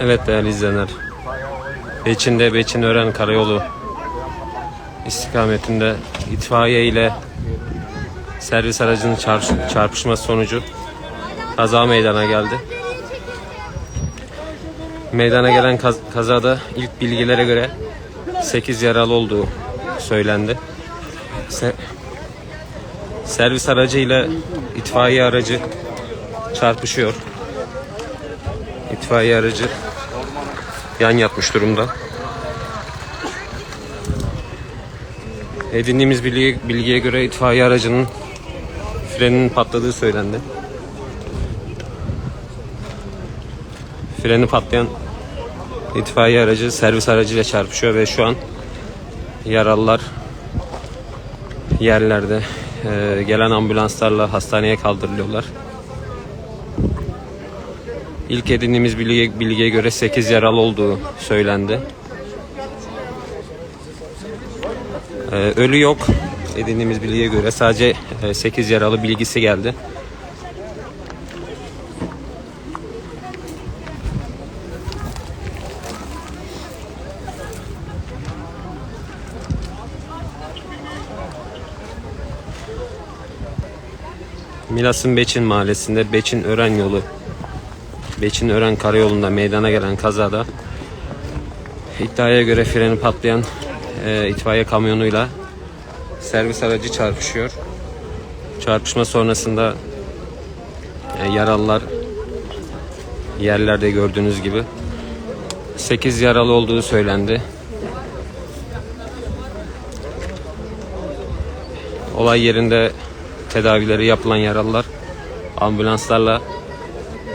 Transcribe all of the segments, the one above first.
Evet değerli izleyenler. Beçin'de Beçin Ören Karayolu istikametinde itfaiye ile servis aracının çarp- çarpışması sonucu kaza meydana geldi. Meydana gelen kaz- kazada ilk bilgilere göre 8 yaralı olduğu söylendi. Se- servis aracı ile itfaiye aracı çarpışıyor. İtfaiye aracı yan yatmış durumda. Edindiğimiz bilgiye, bilgiye göre itfaiye aracının freninin patladığı söylendi. Freni patlayan itfaiye aracı servis aracıyla çarpışıyor ve şu an yaralılar yerlerde Ee, gelen ambulanslarla hastaneye kaldırılıyorlar. İlk edindiğimiz bilgiye, bilgiye göre 8 yaralı olduğu söylendi. Ee, ölü yok. Edindiğimiz bilgiye göre sadece 8 yaralı bilgisi geldi. Milas'ın Beçin mahallesinde Beçin Ören yolu Beçin Ören karayolunda meydana gelen kazada iddiaya göre freni patlayan e, itfaiye kamyonuyla servis aracı çarpışıyor. Çarpışma sonrasında e, yaralılar yerlerde gördüğünüz gibi 8 yaralı olduğu söylendi. Olay yerinde tedavileri yapılan yaralılar ambulanslarla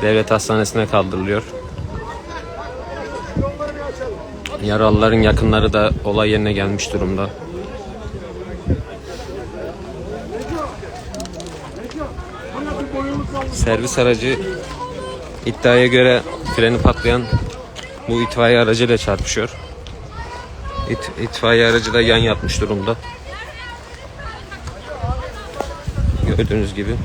devlet hastanesine kaldırılıyor. Yaralıların yakınları da olay yerine gelmiş durumda. Servis aracı iddiaya göre freni patlayan bu itfaiye aracıyla çarpışıyor. İt, itfaiye aracı da yan yatmış durumda. Gördüğünüz gibi.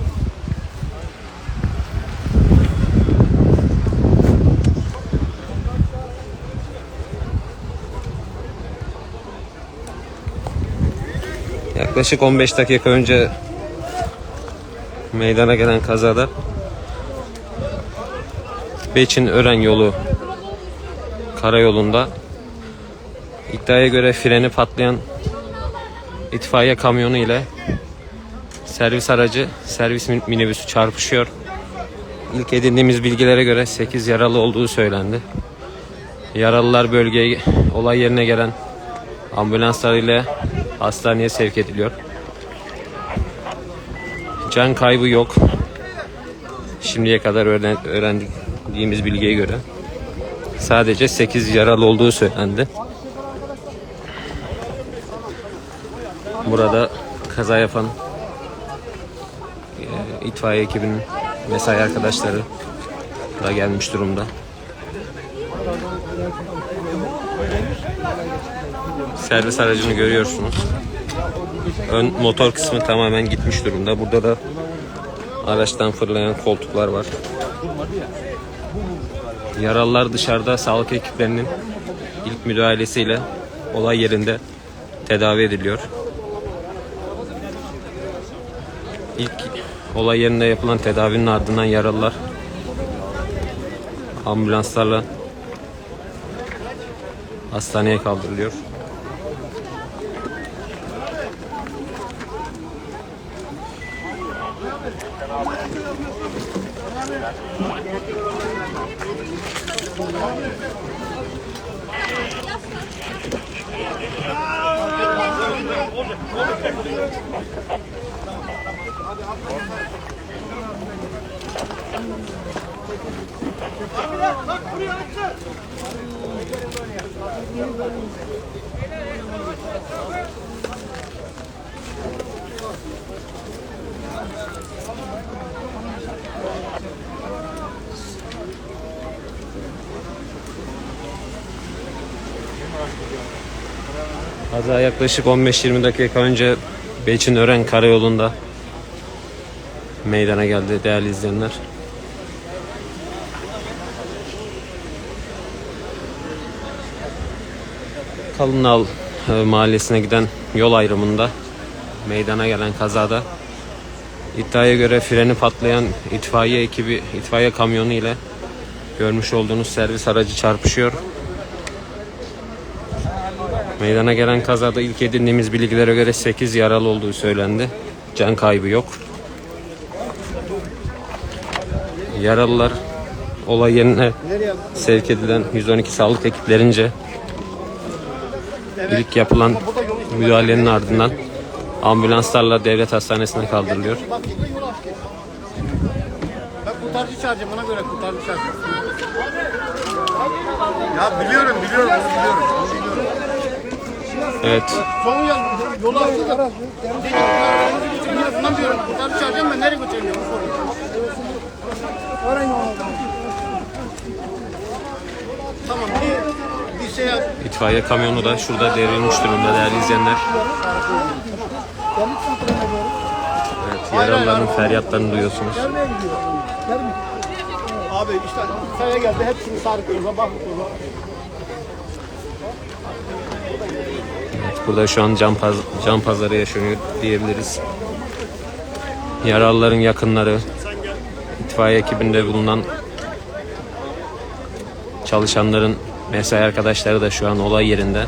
Yaklaşık 15 dakika önce meydana gelen kazada Beçin Ören yolu karayolunda iddiaya göre freni patlayan itfaiye kamyonu ile servis aracı servis min- minibüsü çarpışıyor. İlk edindiğimiz bilgilere göre 8 yaralı olduğu söylendi. Yaralılar bölgeye olay yerine gelen ambulanslar ile hastaneye sevk ediliyor. Can kaybı yok. Şimdiye kadar öğren- öğrendiğimiz bilgiye göre sadece 8 yaralı olduğu söylendi. Burada kaza yapan itfaiye ekibinin mesai arkadaşları da gelmiş durumda. Servis aracını görüyorsunuz. Ön motor kısmı tamamen gitmiş durumda. Burada da araçtan fırlayan koltuklar var. Yaralılar dışarıda sağlık ekiplerinin ilk müdahalesiyle olay yerinde tedavi ediliyor. İlk Olay yerinde yapılan tedavinin ardından yaralılar ambulanslarla hastaneye kaldırılıyor. Kaza yaklaşık 15-20 dakika önce Beçin Ören Karayolu'nda meydana geldi değerli izleyenler. Kalınal e, mahallesine giden yol ayrımında meydana gelen kazada iddiaya göre freni patlayan itfaiye ekibi, itfaiye kamyonu ile görmüş olduğunuz servis aracı çarpışıyor. Meydana gelen kazada ilk edindiğimiz bilgilere göre 8 yaralı olduğu söylendi. Can kaybı yok. Yaralılar olay yerine sevk edilen 112 sağlık ekiplerince ilk yapılan müdahalenin ardından ambulanslarla devlet hastanesine kaldırılıyor. Ben kurtarıcı çağıracağım ona göre kurtarıcı çağıracağım. Ya biliyorum biliyorum biliyorum. Evet, Son yol yolu açtı da. Bundan diyorum kurtarıcı çağıracağım ben nereye götüreyim onu soruyorum. Tamam bir, bir şey yap. itfaiye kamyonu da şurada devrilmiş durumda değerli izleyenler. Evet, yaralıların feryatlarını duyuyorsunuz. Abi işte saya geldi hepsini sarkıyoruz bak. Burada şu an can, paz- can pazarı yaşanıyor diyebiliriz. Yaralıların yakınları, itfaiye ekibinde bulunan çalışanların mesai arkadaşları da şu an olay yerinde.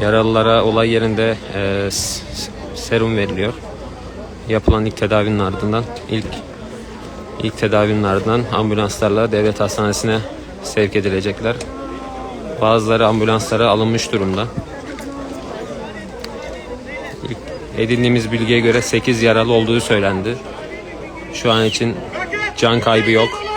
Yaralılara olay yerinde e, serum veriliyor. Yapılan ilk tedavinin ardından ilk İlk tedavinin ardından ambulanslarla devlet hastanesine sevk edilecekler. Bazıları ambulanslara alınmış durumda. İlk edindiğimiz bilgiye göre 8 yaralı olduğu söylendi. Şu an için can kaybı yok.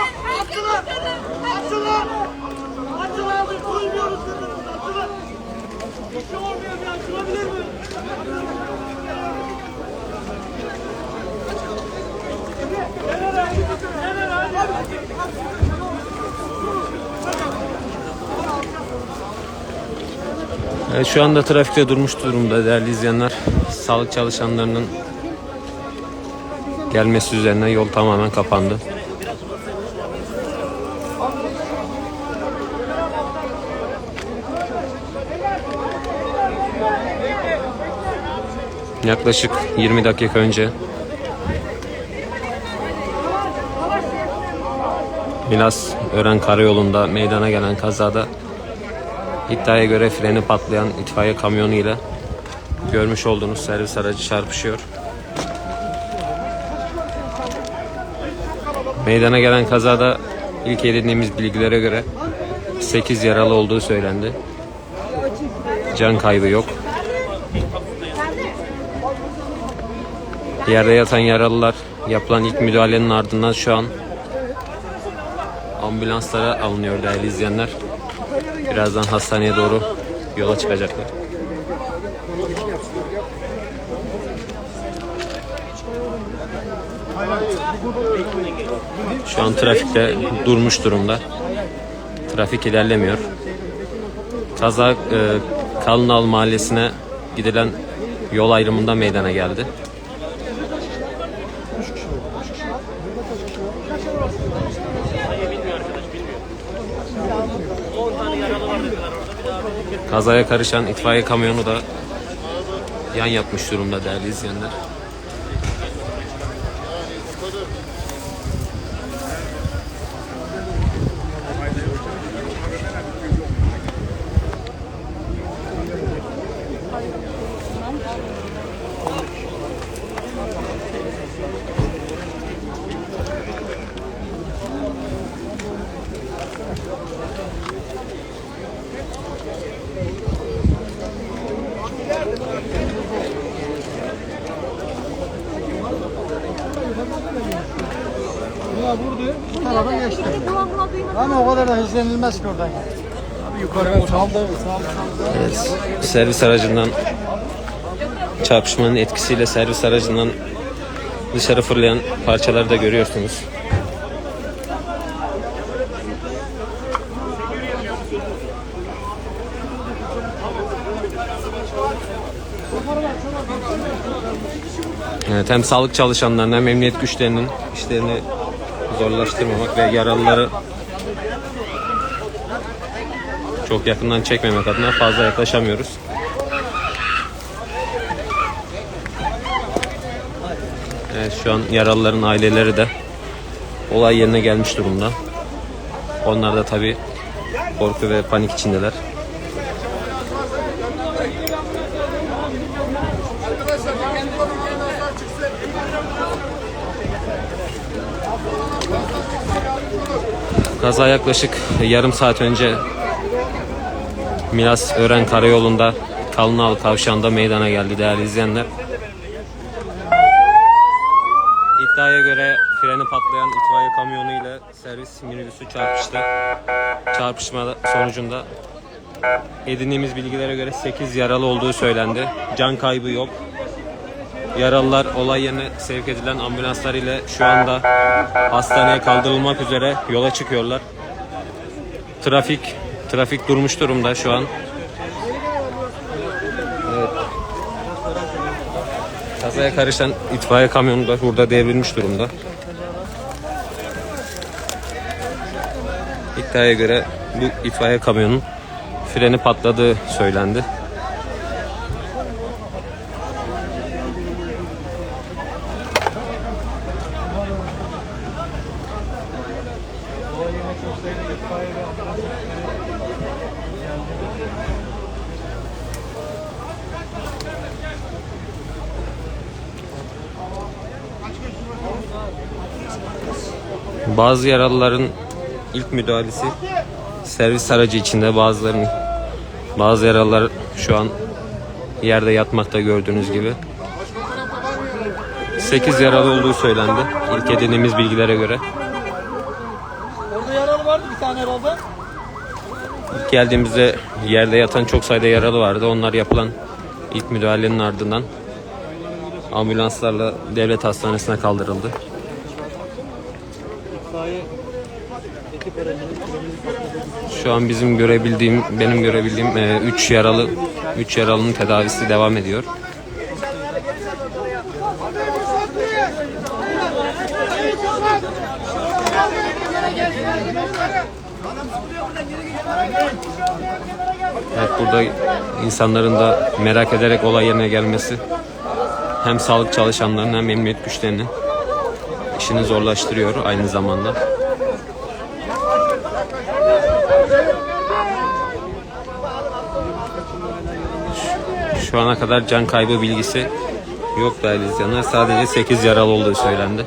Şu anda trafikte durmuş durumda değerli izleyenler. Sağlık çalışanlarının gelmesi üzerine yol tamamen kapandı. Yaklaşık 20 dakika önce Milas Ören Karayolu'nda meydana gelen kazada İddiaya göre freni patlayan itfaiye kamyonu ile görmüş olduğunuz servis aracı çarpışıyor. Meydana gelen kazada ilk edindiğimiz bilgilere göre 8 yaralı olduğu söylendi. Can kaybı yok. Yerde yatan yaralılar yapılan ilk müdahalenin ardından şu an ambulanslara alınıyor değerli izleyenler. Birazdan hastaneye doğru yola çıkacaklar. Şu an trafikte durmuş durumda. Trafik ilerlemiyor. Kaza e, Kalınal Mahallesi'ne gidilen yol ayrımında meydana geldi. Kazaya karışan itfaiye kamyonu da yan yapmış durumda değerli izleyenler. Ya vurdu bu tarafa geçti. Ama hızlanılmaz ki oradan. Abi yukarı saldı. Evet, servis aracından çarpışmanın etkisiyle servis aracından dışarı fırlayan parçaları da görüyorsunuz. Evet, hem sağlık çalışanlarının hem emniyet güçlerinin işlerini zorlaştırmamak ve yaralıları çok yakından çekmemek adına fazla yaklaşamıyoruz. Evet, şu an yaralıların aileleri de olay yerine gelmiş durumda. Onlar da tabii korku ve panik içindeler. Kaza yaklaşık yarım saat önce Milas Ören Karayolu'nda Kalınal Kavşağı'nda meydana geldi değerli izleyenler. İddiaya göre freni patlayan itfaiye kamyonu ile servis minibüsü çarpıştı. Çarpışma sonucunda edindiğimiz bilgilere göre 8 yaralı olduğu söylendi. Can kaybı yok. Yaralılar olay yerine sevk edilen ambulanslar ile şu anda hastaneye kaldırılmak üzere yola çıkıyorlar. Trafik trafik durmuş durumda şu an. Evet. Kazaya karışan itfaiye kamyonu da burada devrilmiş durumda. İddiaya göre bu itfaiye kamyonun freni patladığı söylendi. Bazı yaralıların ilk müdahalesi servis aracı içinde bazılarının bazı yaralılar şu an yerde yatmakta gördüğünüz gibi. 8 yaralı olduğu söylendi. İlk edindiğimiz bilgilere göre. Orada yaralı vardı bir tane herhalde. İlk geldiğimizde yerde yatan çok sayıda yaralı vardı. Onlar yapılan ilk müdahalenin ardından ambulanslarla devlet hastanesine kaldırıldı. Şu an bizim görebildiğim, benim görebildiğim 3 yaralı 3 yaralının tedavisi devam ediyor. Evet burada insanların da merak ederek olay yerine gelmesi hem sağlık çalışanlarının hem emniyet güçlerinin işini zorlaştırıyor aynı zamanda. Şu ana kadar can kaybı bilgisi yok değerli izleyenler. Sadece 8 yaralı olduğu söylendi.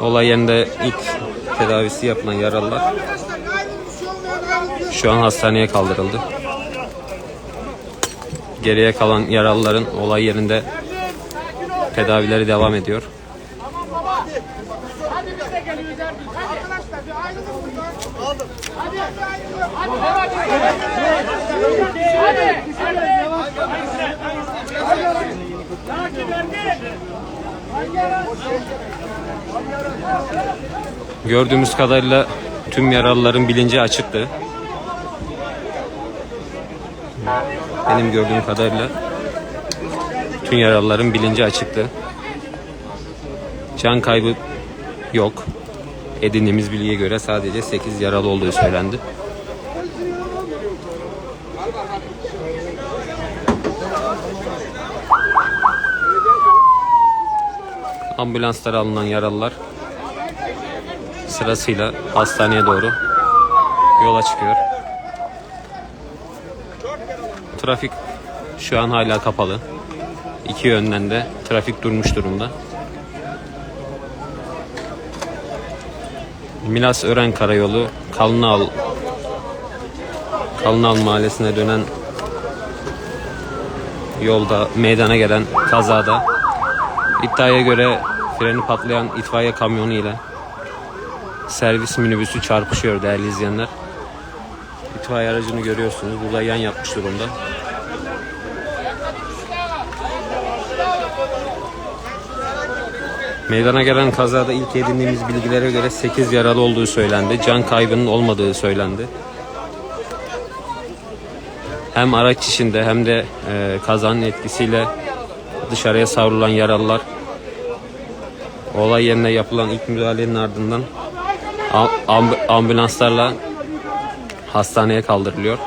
Olay yerinde ilk tedavisi yapılan yaralılar şu an hastaneye kaldırıldı. Geriye kalan yaralıların olay yerinde tedavileri devam ediyor. Gördüğümüz kadarıyla tüm yaralıların bilinci açıktı. Benim gördüğüm kadarıyla tüm yaralıların bilinci açıktı. Can kaybı yok. Edindiğimiz bilgiye göre sadece 8 yaralı olduğu söylendi. Ambulanslara alınan yaralılar sırasıyla hastaneye doğru yola çıkıyor. Trafik şu an hala kapalı. İki yönden de trafik durmuş durumda. Milas Ören Karayolu Kalınal Kalınal Mahallesi'ne dönen yolda meydana gelen kazada iddiaya göre freni patlayan itfaiye kamyonu ile servis minibüsü çarpışıyor değerli izleyenler. İtfaiye aracını görüyorsunuz. Burada yan yapmış durumda. Meydana gelen kazada ilk edindiğimiz bilgilere göre 8 yaralı olduğu söylendi. Can kaybının olmadığı söylendi. Hem araç içinde hem de e, kazanın etkisiyle dışarıya savrulan yaralılar olay yerine yapılan ilk müdahalenin ardından am- amb- ambulanslarla hastaneye kaldırılıyor.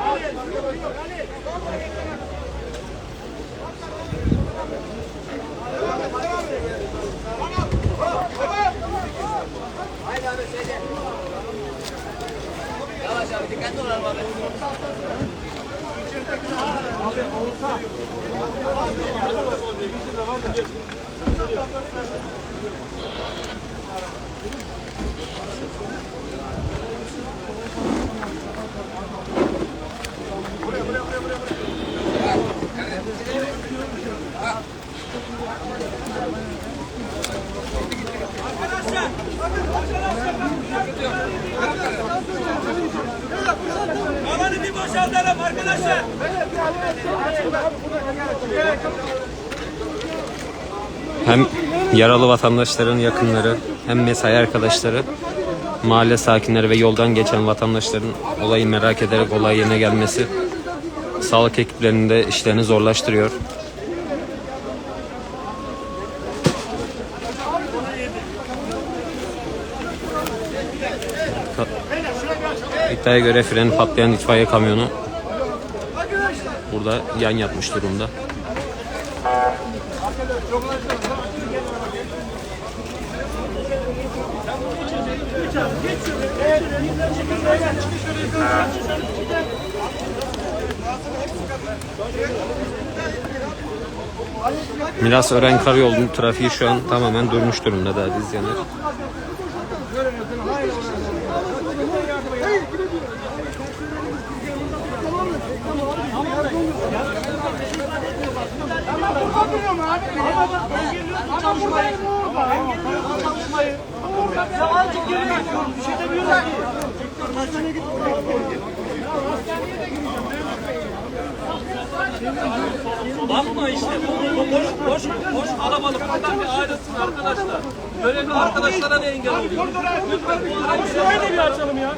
Yaralı vatandaşların yakınları hem mesai arkadaşları mahalle sakinleri ve yoldan geçen vatandaşların olayı merak ederek olay yerine gelmesi sağlık ekiplerinin de işlerini zorlaştırıyor. İddiaya göre freni patlayan itfaiye kamyonu burada yan yatmış durumda. Milas Ören Karayolu'nun trafiği şu an tamamen durmuş durumda değerli izleyenler. Ya azıcık geri bakıyorum. Bir şey demiyorlar ki. Bakma işte. Boş, boş, boş kalabalık. Buradan bir ayrılsın arkadaşlar. Böyle bir arkadaşlara da engel oluyor. Lütfen bu şöyle bir açalım ya.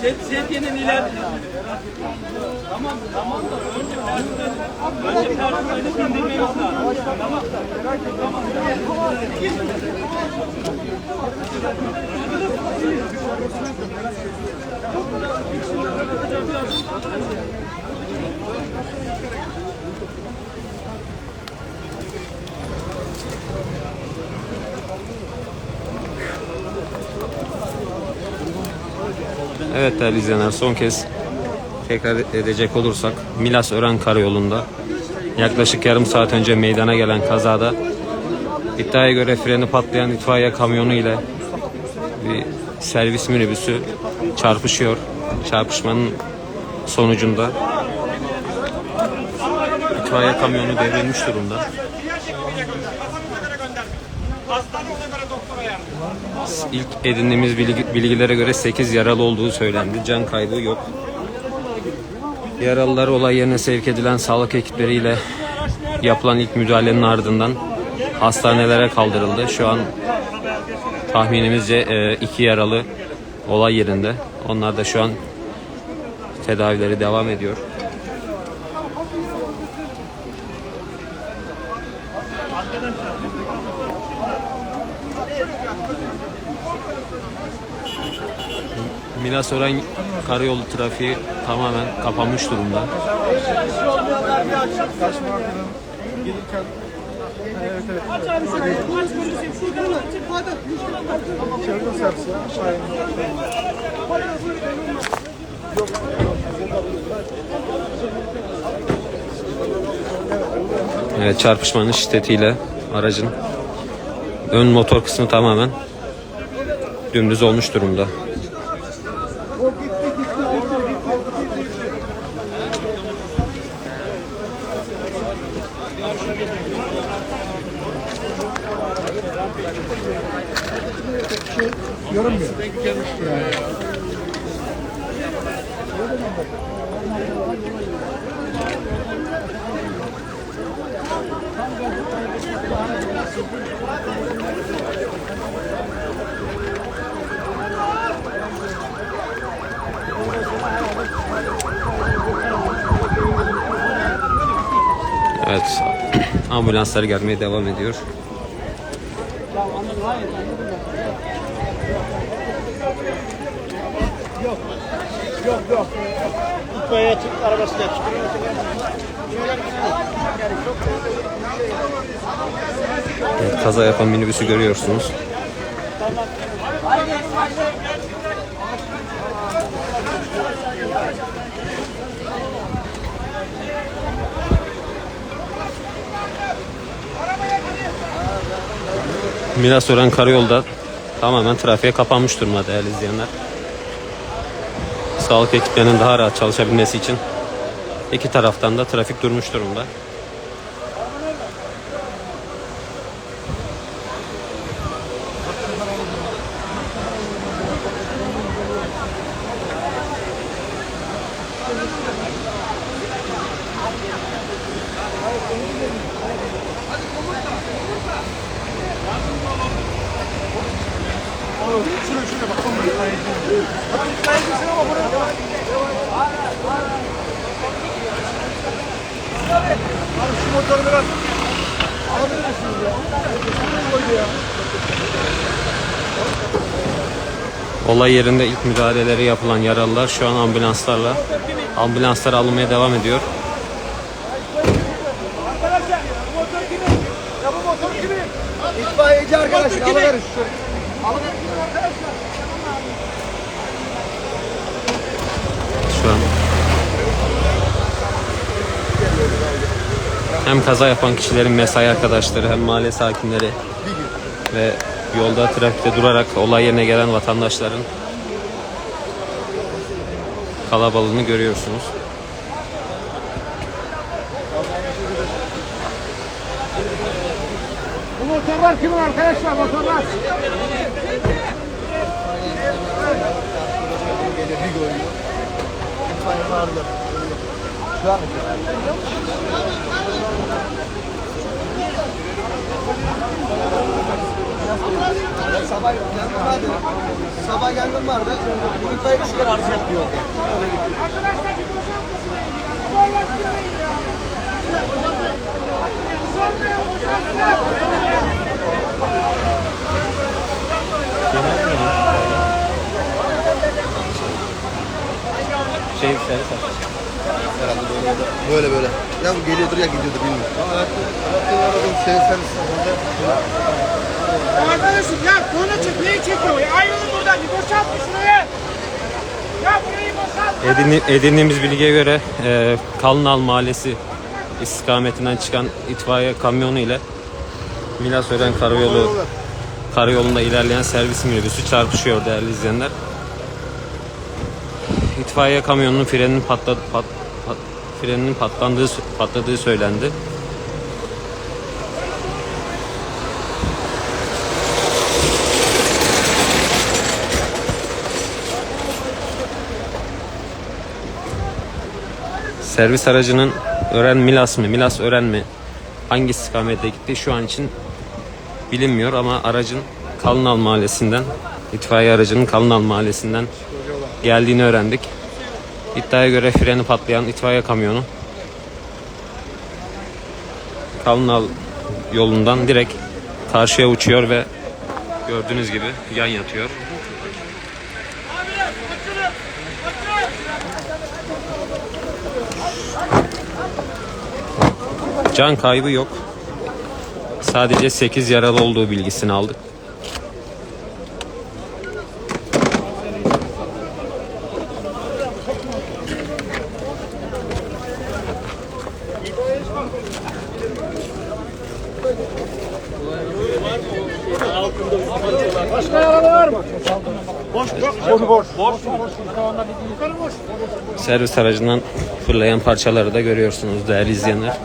Set, setyenin ileride. Tamam, tamam da önce personeli, önce personeli dinlememiz lazım. Tamam. Evet değerli izleyenler son kez tekrar edecek olursak Milas Ören Karayolu'nda yaklaşık yarım saat önce meydana gelen kazada iddiaya göre freni patlayan itfaiye kamyonu ile bir servis minibüsü çarpışıyor. Çarpışmanın sonucunda itfaiye kamyonu devrilmiş durumda. İlk edindiğimiz bilgi- bilgilere göre 8 yaralı olduğu söylendi. Can kaybı yok. Yaralılar olay yerine sevk edilen sağlık ekipleriyle yapılan ilk müdahalenin ardından hastanelere kaldırıldı. Şu an tahminimizce e, iki yaralı olay yerinde. Onlar da şu an tedavileri devam ediyor. Milas Ören karayolu trafiği tamamen kapanmış durumda. Evet çarpışmanın şiddetiyle aracın ön motor kısmı tamamen dümdüz olmuş durumda. Yorum yok. Evet, ambulanslar gelmeye devam ediyor. Yok yok. İtfaiye çık arabası yapıştırıyor. Evet, kaza yapan minibüsü görüyorsunuz. Milas Ören Karayol'da tamamen trafiğe kapanmış durumda değerli izleyenler. Sağlık ekiplerinin daha rahat çalışabilmesi için iki taraftan da trafik durmuş durumda. Şu motoru biraz alabilir misiniz ya? Olay yerinde ilk müdahaleleri yapılan yaralılar şu an ambulanslarla ambulanslar alınmaya devam ediyor. Ya bu motor kimin? İtfaiyeci arkadaşın alıverin. Şu hem kaza yapan kişilerin mesai arkadaşları hem mahalle sakinleri ve yolda trafikte durarak olay yerine gelen vatandaşların kalabalığını görüyorsunuz. Bu motorlar kimin arkadaşlar motorlar? Şu an Sabah geldim vardı. Sabah geldim vardı. Bu itfaiye bir şeyler arıza yapıyor. Şey, Böyle böyle. Ya bu geliyordur ya gidiyordur bilmiyorum. Ama Alaaddin aradım sen sen Arkadaşım ya konu çık neyi çekiyor ya? Ayrılın buradan bir boşalt bir şuraya. Ya burayı boşalt. Edini- edindiğimiz bilgiye göre e, Kalınal Mahallesi istikametinden çıkan itfaiye kamyonu ile Milas Karayolu karayolunda ilerleyen servis minibüsü çarpışıyor değerli izleyenler. İtfaiye kamyonunun freninin patladı, pat, pat- freninin patlandığı patladığı söylendi. Servis aracının Ören Milas mı, Milas Ören mi hangi istikamete gitti şu an için bilinmiyor ama aracın Kalınal Mahallesi'nden itfaiye aracının Kalınal Mahallesi'nden geldiğini öğrendik. İddiaya göre freni patlayan itfaiye kamyonu Kalınal yolundan direkt karşıya uçuyor ve gördüğünüz gibi yan yatıyor. Can kaybı yok. Sadece 8 yaralı olduğu bilgisini aldık. Başka yaralı var mı? Boş boş. Boş boş. Servis aracından fırlayan parçaları da görüyorsunuz değerli izleyenler.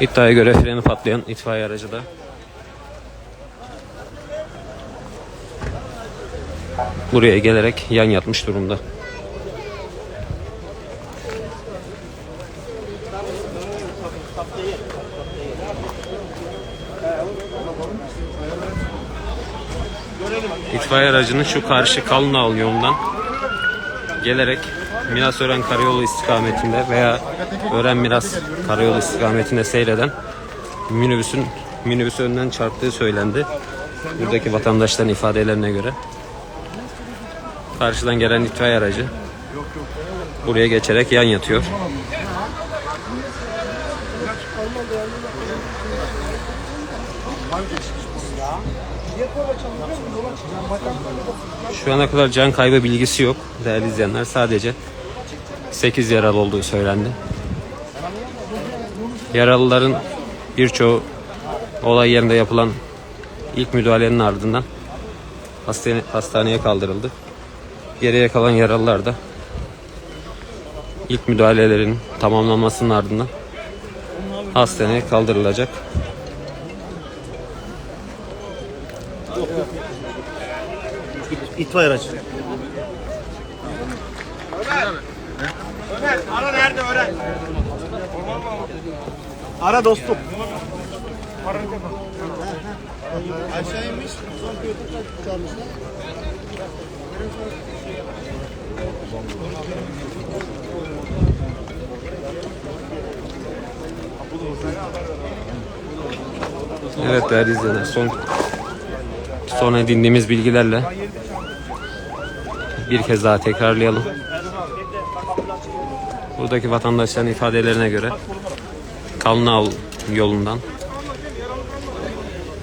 İddiaya göre freni patlayan itfaiye aracı da buraya gelerek yan yatmış durumda. İtfaiye aracının şu karşı Kalınağıl yolundan gelerek Milas Ören Karayolu istikametinde veya Ören Milas Karayolu istikametinde seyreden minibüsün minibüs önden çarptığı söylendi. Buradaki vatandaşların ifadelerine göre. Karşıdan gelen itfaiye aracı buraya geçerek yan yatıyor. Şu ana kadar can kaybı bilgisi yok değerli izleyenler. Sadece 8 yaralı olduğu söylendi. Yaralıların birçoğu olay yerinde yapılan ilk müdahalenin ardından hastane, hastaneye kaldırıldı. Geriye kalan yaralılar da ilk müdahalelerin tamamlanmasının ardından hastaneye kaldırılacak. İtfaiye aracı. Ömer, ara nerede öğren? Ara dostum. Aşağı. Son. Evet değerli izleyenler son son edindiğimiz bilgilerle bir kez daha tekrarlayalım. Buradaki vatandaşların ifadelerine göre Kalnağıl yolundan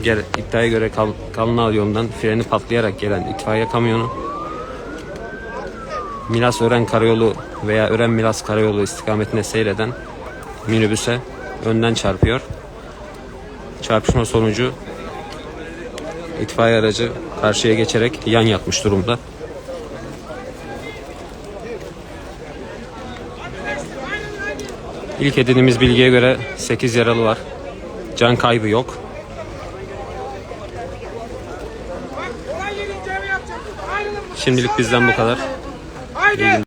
gel, iddiaya göre Kal, Kalnağıl yolundan freni patlayarak gelen itfaiye kamyonu Milas Ören Karayolu veya Ören Milas Karayolu istikametine seyreden minibüse önden çarpıyor. Çarpışma sonucu itfaiye aracı karşıya geçerek yan yatmış durumda. İlk edindiğimiz bilgiye göre 8 yaralı var. Can kaybı yok. Şimdilik bizden bu kadar. Haydi.